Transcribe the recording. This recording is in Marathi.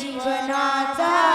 जीवनाचा